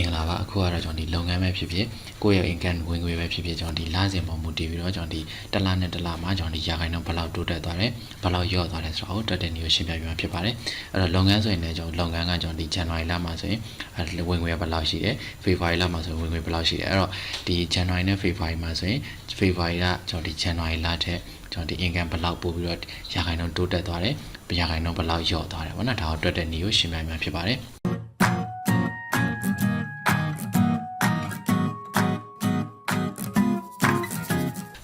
င်္ဂလာပါအခုကတော့ကျွန်တော်ဒီလုပ်ငန်းပဲဖြစ်ဖြစ်ကိုယ့်ရဲ့ income ဝင်ငွေပဲဖြစ်ဖြစ်ကျွန်တော်ဒီလစဉ်ပေါ်မူတည်ပြီးတော့ကျွန်တော်ဒီတစ်လနဲ့တစ်လမှာကျွန်တော်ဒီရာခိုင်နှုန်းဘယ်လောက်တိုးတက်သွားတယ်ဘယ်လောက်လျော့သွားတယ်ဆိုတော့တက်တဲ့နည်းကိုရှင်းပြပြမှာဖြစ်ပါတယ်အဲ့တော့လုပ်ငန်းဆိုရင်လည်းကျွန်တော်လုပ်ငန်းကကျွန်တော်ဒီ January လမှာဆိုရင်အဲ့ဝင်ငွေဘယ်လောက်ရှိတယ် February လမှာဆိုရင်ဝင်ငွေဘယ်လောက်ရှိတယ်အဲ့တော့ဒီ January နဲ့ February မှာဆိုရင် February ကကျွန်တော်ဒီ January လထက်ကျွန်တော်ဒီ income ဘယ်လောက်ပို့ပြီးတော့ရာခိုင်နှုန်းတိုးတက်သွားတယ်ရာခိုင်နှုန်းဘယ်လောက်လျော့သွားတယ်ဗောနော်ဒါကိုတွက်တဲ့နည်းကိုရှင်းပြမှာဖြစ်ပါတယ်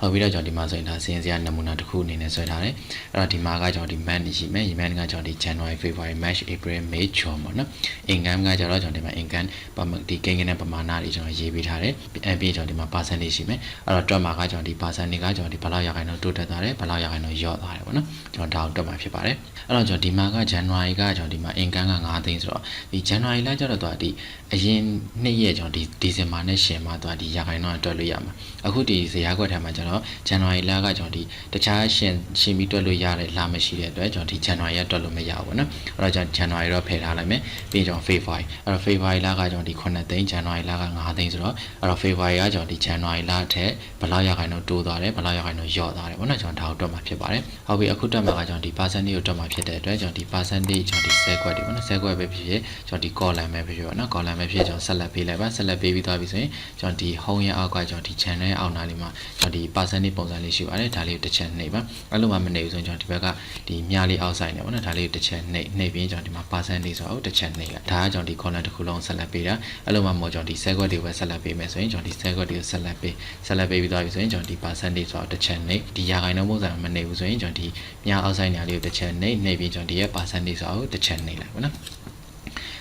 ဟုတ်ပြီးတော့ကျွန်တော်ဒီမှာဆိုရင်ဒါစင်စရာနမူနာတစ်ခုအနေနဲ့ဆွဲထားတယ်အဲ့တော့ဒီမှာကကျွန်တော်ဒီ month ရှိမယ် month ကကျွန်တော်ဒီ January February March April May June ပေါ့နော် income ကကျွန်တော်ကျွန်တော်ဒီမှာ income ပမာဒီကိန်းကိန်းနဲ့ပမာဏတွေကျွန်တော်ရေးပေးထားတယ်အပြင်ကျွန်တော်ဒီမှာ percentage ရှိမယ်အဲ့တော့တွက်မှာကကျွန်တော်ဒီ percentage ကကျွန်တော်ဒီဘယ်လောက်ရာခိုင်နှုန်းတိုးတက်သွားတယ်ဘယ်လောက်ရာခိုင်နှုန်းလျော့သွားတယ်ပေါ့နော်ကျွန်တော်ဒါကိုတွက်မှာဖြစ်ပါတယ်အဲ့တော့ကျွန်တော်ဒီမှာက January ကကျွန်တော်ဒီမှာ income က9သိန်းဆိုတော့ဒီ January လကျတော့သူကဒီအရင်နှစ်ရက်ကျွန်တော်ဒီ December နဲ့ရှင်မှာသူကဒီရာခိုင်နှုန်းကတွက်လို့ရမှာအခုဒီဇရာခွက်ထဲမှာကျွန်တော် January လကကျွန်တော်ဒီတခြားရှင်ရှင်ပြီးတွက်လို့ရတဲ့လမရှိတဲ့အတွက်ကျွန်တော်ဒီ January ရတွက်လို့မရဘူးပေါ့နော်အဲ့တော့ကျွန်တော် January တော့ဖယ်ထားလိုက်မယ်ပြီးရင်ကျွန်တော် February အဲ့တော့ February လကကျွန်တော်ဒီ9သိန်း January လက9သိန်းဆိုတော့အဲ့တော့ February ကကျွန်တော်ဒီ January လထက်ဘယ်လောက်ရခိုင်တော့တိုးသွားတယ်ဘယ်လောက်ရခိုင်တော့လျော့သွားတယ်ပေါ့နော်ကျွန်တော်ဒါကိုတွက်မှာဖြစ်ပါတယ်ဟုတ်ပြီအခုတွက်မှာကကျွန်တော်ဒီ percentage ကိုတွက်မှာဖြစ်တဲ့အတွက်ကျွန်တော်ဒီ percentage ကျွန်တော်ဒီ10ခွက်တွေပေါ့နော်10ခွက်ပဲဖြစ်ဖြစ်ကျွန်တော်ဒီ column ပဲဖြစ်ဖြစ်ပေါ့နော် column ပဲဖြစ်ကျွန်တော်ဆက်လက်ပေးလိုက်ပါဆက်လက်ပေးပြီးသွားပြီဆိုရင်ကျွန်တော်ဒီ home ရဲ့အောက်ကကျွန်တော်ဒီ channel ရဲ့အောက်နားလေးမှာကျွန်တော်ဒီ percentage ပုံစံလေးရှိပါတယ်ဒါလေးကိုတစ်ချက်နှိပ်ပါအဲ့လိုမှမနှိပ်ဘူးဆိုရင်ကျွန်တော်ဒီဘက်ကဒီမြားလေးအောက်ဆိုင်နေပေါ့နော်ဒါလေးကိုတစ်ချက်နှိပ်နှိပ်ပြီးကျွန်တော်ဒီမှာ percentage ဆိုတော့တစ်ချက်နှိပ်လိုက်ဒါကကျွန်တော်ဒီ column တစ်ခုလုံးဆက်လက်ပေးတာအဲ့လိုမှမဟုတ်ကျွန်တော်ဒီ10ခွက်တွေပဲဆက်လက်ပေးမယ်ဆိုရင်ကျွန်တော်ဒီ10ခွက်တွေကိုဆက်လက်ပေးဆက်လက်ပေးပြီးသွားပြီဆိုရင်ကျွန်တော်ဒီ percentage ဆိုတော့တစ်ချက်နှိပ်ဒီရာခိုင်နှုန်းပုံစံမနှိပ်ဘူးဆိုရင်ကျွန်တော်ဒီမြားအောက်ဆိုင်နေရာလေးကိုတစ်ချက်နှိပ်နှိပ်ပြီးကျွန်တော်ဒီရဲ့ percentage ဆိုတော့တစ်ချက်နှိပ်လိုက်ပေါ့နော်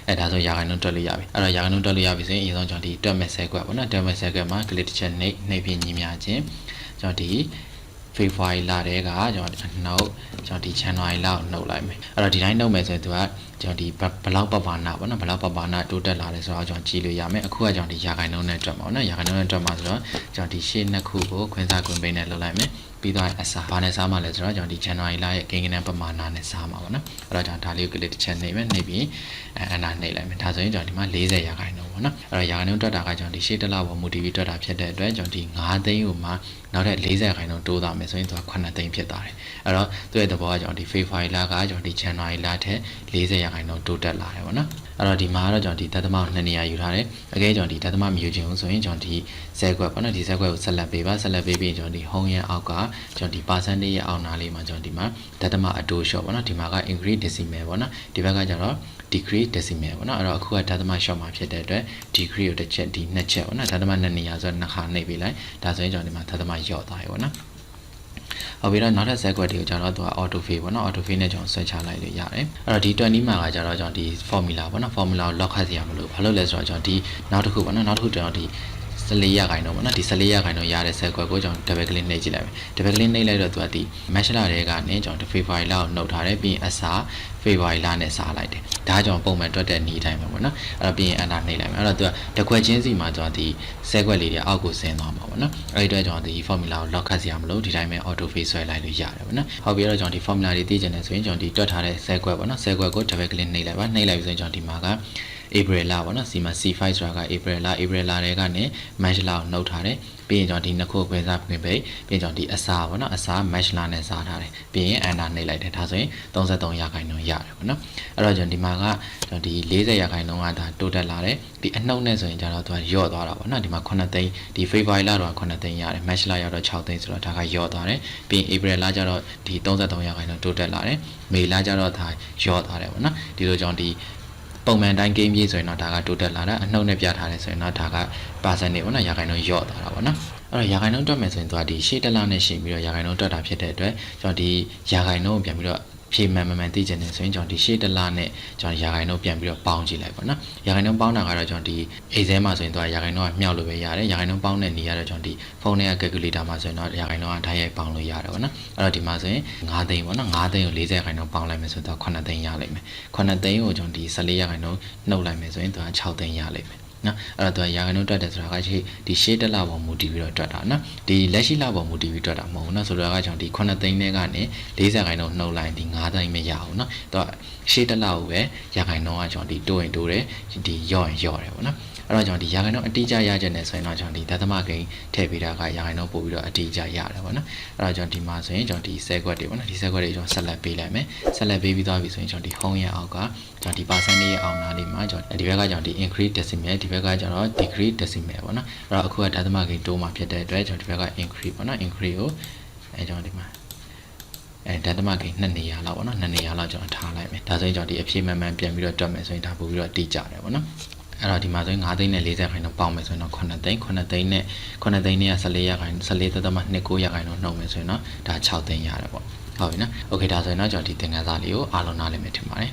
အဲဒါဆိုရာခိုင်နှုန်းတွက်လို့ရပြီအဲ့တော့ရာခိုင်နှုန်းတွက်လို့ရပြီဆိုရင်အရင်ဆုံးကျွန်တော်ဒီတွက်မဲ့ဆဲကွက်ပေါ့နော်တွက်မဲ့ဆဲကွက်မှာ click တစ်ချက်နှိပ်နှိပ်ပြီးညီမျှခြင်း ကျွန်တော်ဒီ February လတည်းကကျွန်တော်နှုတ်ကျွန်တော်ဒီ January လကိုနှုတ်လိုက်မယ်အဲ့တော့ဒီတိုင်းနှုတ်မယ်ဆိုရင်သူကကျွန်တော်ဒီဘလောက်ပပနာပေါ့နော်ဘလောက်ပပနာတိုးတက်လာလဲဆိုတော့ကျွန်တော်ကြည့်လို့ရမယ်အခုကကျွန်တော်ဒီရာခိုင်နှုန်းနဲ့တွက်မှာပေါ့နော်ရာခိုင်နှုန်းနဲ့တွက်မှာဆိုတော့ကျွန်တော်ဒီရှေ့နှစ်ခုကိုခွင်းစားခွင်းပိန်းနဲ့လုပ်လိုက်မယ်ပြီးတော့အစားဘာနဲ့စားမှလဲဆိုတော့ကျွန်တော်ဒီ January လရဲ့ကိန်းကနန်းပမာဏနဲ့စားမှာပေါ့နော်အဲ့တော့ကျွန်တော်ဒါလေးကိုကလစ်တစ်ချက်နှိပ်မယ်နှိပ်ပြီးအဲအနာနှိပ်လိုက်မယ်ဒါဆိုရင်ကျွန်တော်ဒီမှာ40ရာခိုင်နှုန်း ပေါ့နော်အဲ့တော့ရာခိုင်နှုန်းတွက်တာကကျွန်တော်ဒီရှေ့တစ်လပေါ်မူတည်ပြီးတွက်တာဖြစ်တဲ့အတွက်ကျွန်တော်ဒီ9သိန်းကိုမှနောက်ထပ်40ရာခိုင်နှုန်းတိုးသွားမယ်ဆိုရင်သူက9သိန်းဖြစ်သွားတယ်အဲ့တော့သူ့ရဲ့သဘောကကျွန်တော်ဒီ February လကကျွန်တော်ဒီ January လထက်40ရာခိုင်နှုန်းတိုးတက်လာတယ်ပေါ့နော်အဲ့တော့ဒီမှာကတော့ကျွန်တော်ဒီတသမ2နေရာယူထားတယ်အကဲကျွန်တော်ဒီတသမမယူခြင်းဆိုရင်ကျွန်တော်ဒီဇက်ကွက်ပေါ့နော်ဒီဇက်ကွက်ကိုဆက်လက်ပေးပါဆက်လက်ပေးပြီးကျွန်တော်ဒီ home ရဲ့အောက်ကကျွန်တော်ဒီ percentage ရဲ့အောက်နားလေးမှာကျွန်တော်ဒီမှာတသမအတိုး short ပေါ့နော်ဒီမှာက increase decimal ပေါ့နော်ဒီဘက်ကကျတော့ degree decimal ပေါ့နော်အဲ့တော့အခုကဓာတ်သမ short မှာဖြစ်တဲ့အတွက် degree ကိုတစ်ချက်ဒီနှစ်ချက်ပေါ့နော်ဓာတ်သမနှစ်နေရာဆိုတော့နှစ်ခါနှိပ်ပေးလိုက်ဒါဆိုရင်ကျွန်တော်ဒီမှာဓာတ်သမလျော့သွားပြီပေါ့နော်ဟုတ်ပြီတော့နောက်ထပ် set query တွေကိုကျတော့သူက auto fill ပေါ့နော် auto fill နဲ့ကျွန်တော်ဆွဲချလိုက်လို့ရတယ်အဲ့တော့ဒီ20မှာကကျတော့ကျွန်တော်ဒီ formula ပေါ့နော် formula ကို lock ခတ်စီရမလို့ဘာလို့လဲဆိုတော့ကျွန်တော်ဒီနောက်တစ်ခုပေါ့နော်နောက်တစ်ခုကျွန်တော်ဒီ 14ရခိုင်တော့ဗောနော်ဒီ14ရခိုင်တော့ရတဲ့ set query ကိုကျွန်တော် double click နှိပ်ကြည့်လိုက်မယ် double click နှိပ်လိုက်တော့သူကဒီ match လာတဲ့ကနေကျွန်တော် February လကိုနှုတ်ထားတယ်ပြီးရင်အစား February လနဲ့စားလိုက်တယ်ဒါကြောင့်ပုံမှန်တွက်တဲ့နေ့တိုင်းပဲဗောနော်အဲ့တော့ပြီးရင် enter နှိပ်လိုက်မယ်အဲ့တော့သူကတစ်ခွက်ချင်းစီမှာကျွန်တော်ဒီ set query လေးတွေအောက်ကိုဆင်းသွားမှာဗောနော်အဲ့ဒီအတွက်ကျွန်တော်ဒီ formula ကို lock ခတ်စီရမလို့ဒီတိုင်းပဲ auto fill ဆွဲလိုက်လို့ရတယ်ဗောနော်ဟုတ်ပြီအဲ့တော့ကျွန်တော်ဒီ formula တွေသိချင်တယ်ဆိုရင်ကျွန်တော်ဒီတွက်ထားတဲ့ set query ဗောနော် set query ကို double click နှိပ်လိုက်ပါနှိပ်လိုက်ပြီဆိုရင်ကျွန်တော်ဒီမှာက April လပေါ့နော်စီမှာ C5 ဆိုတာက April လ April လတွေကနေ March လကိုနှုတ်ထားတယ်ပြီးရင်ကျွန်တော်ဒီနှစ်ခုခွဲစားပြင်ပိတ်ပြီးရင်ကျွန်တော်ဒီအစာပေါ့နော်အစာ March လနဲ့စားထားတယ်ပြီးရင် Enter နှိပ်လိုက်တယ်ဒါဆိုရင်33ရာခိုင်နှုန်းရတယ်ပေါ့နော်အဲ့တော့ကျွန်တော်ဒီမှာကကျွန်တော်ဒီ40ရာခိုင်နှုန်းကဒါတိုးတက်လာတယ်ဒီအနှုတ်နဲ့ဆိုရင်ကျတော့သူကယော့သွားတာပေါ့နော်ဒီမှာ9သိန်းဒီ February လတော့9သိန်းရတယ် March လရောက်တော့6သိန်းဆိုတော့ဒါကယော့သွားတယ်ပြီးရင် April လကျတော့ဒီ33ရာခိုင်နှုန်းတိုးတက်လာတယ် May လကျတော့ဒါယော့သွားတယ်ပေါ့နော်ဒီလိုကျွန်တော်ဒီ ပုံမှန်တိုင်း game ကြီးဆိုရင်တော့ဒါကတိုးတက်လာတာအနှုတ်နဲ့ပြထားတယ်ဆိုရင်တော့ဒါက percent တွေပေါ့နော်ရာခိုင်နှုန်းယော့သွားတာပေါ့နော်အဲ့တော့ရာခိုင်နှုန်းတွက်မယ်ဆိုရင်သူကဒီရှေ့တစ်လနဲ့ရှင်းပြီးတော့ရာခိုင်နှုန်းတွက်တာဖြစ်တဲ့အတွက်ကျွန်တော်ဒီရာခိုင်နှုန်းကိုပြန်ပြီးတော့ ဖြေမှန်မှန်မှန်သိချင်တယ်ဆိုရင်ကျွန်တော်ဒီရှေ့တစ်လနဲ့ကျွန်တော်ရာခိုင်နှုန်းပြန်ပြီးတော့ပေါင်းကြည့်လိုက်ပါနော်ရာခိုင်နှုန်းပေါင်းတာကတော့ကျွန်တော်ဒီ Excel မှာဆိုရင်သူကရာခိုင်နှုန်းကမြောက်လို့ပဲရတယ်ရာခိုင်နှုန်းပေါင်းတဲ့နေရာတော့ကျွန်တော်ဒီဖုန်းထဲက calculator မှာဆိုရင်တော့ရာခိုင်နှုန်းကဓာတ်ရိုက်ပေါင်းလို့ရတယ်ပေါ့နော်အဲ့တော့ဒီမှာဆိုရင်9သိန်းပေါ့နော်9သိန်းကို40ခိုင်နှုန်းပေါင်းလိုက်မယ်ဆိုတော့9သိန်းရလိမ့်မယ်9သိန်းကိုကျွန်တော်ဒီ14ရာခိုင်နှုန်းနှုတ်လိုက်မယ်ဆိုရင်သူက6သိန်းရလိမ့်မယ် နော်အဲ့တော့သူကရာခိုင်နှုန်းတွက်တယ်ဆိုတာကရှိဒီရှေ့တစ်လပေါ်မူတည်ပြီးတော့တွက်တာနော်ဒီလက်ရှိလပေါ်မူတည်ပြီးတွက်တာမဟုတ်ဘူးနော်ဆိုတော့ကကျွန်တော်ဒီ9သိန်းနဲ့ကနေ40ခိုင်နှုန်းနှုတ်လိုက်ဒီ9သိန်းမရဘူးနော်သူကရှေ့တစ်လကိုပဲရာခိုင်နှုန်းကကျွန်တော်ဒီတိုးရင်တိုးတယ်ဒီယော့ရင်ယော့တယ်ပေါ့နော် အဲ့တော့ကျွန်တော်ဒီရာခိုင်နှုန်းအတိအကျရချက်နဲ့ဆိုရင်တော့ကျွန်တော်ဒီဒသမဂိမ်းထည့်ပေးတာကရာခိုင်နှုန်းပို့ပြီးတော့အတိအကျရတယ်ပေါ့နော်အဲ့တော့ကျွန်တော်ဒီမှာဆိုရင်ကျွန်တော်ဒီ10ခွက်တွေပေါ့နော်ဒီ10ခွက်တွေကျွန်တော်ဆက်လက်ပေးလိုက်မယ်ဆက်လက်ပေးပြီးသွားပြီဆိုရင်ကျွန်တော်ဒီ home ရဲ့အောက်ကကျွန်တော်ဒီ percentage ရဲ့အောက်နားလေးမှာကျွန်တော်ဒီဘက်ကကျွန်တော်ဒီ increase decimal ဒီဘက်ကကျွန်တော် decrease decimal ပေါ့နော်အဲ့တော့အခုကဒသမဂိမ်းတိုးမှာဖြစ်တဲ့အတွက်ကျွန်တော်ဒီဘက်က increase ပေါ့နော် increase ကိုအဲကျွန်တော်ဒီမှာအဲဒသမကိန်း2နေရာလောက်ပေါ့နော်2နေရာလောက်ကျွန်တော်ထားလိုက်မယ်ဒါဆိုရင်ကျွန်တော်ဒီအဖြေမှန်မှန်ပြန်ပြီးတော့တွက်မယ်ဆိုရင်ဒါပို့ပြီးတော့တိကျတယ်ပေါ့နော် အဲ့တော့ဒီမှာဆိုရင်9သိန်းနဲ့40ခိုင်တော့ပေါင်းမယ်ဆိုရင်တော့9သိန်း9သိန်းနဲ့9သိန်းနဲ့14ရခိုင်14သက်သက်မှ29ရခိုင်တော့နှုတ်မယ်ဆိုရင်တော့ဒါ6သိန်းရတယ်ပေါ့ဟုတ်ပြီနော်โอเคဒါဆိုရင်တော့ကျွန်တော်ဒီသင်ခန်းစာလေးကိုအားလုံးနားလည်မယ်ထင်ပါတယ်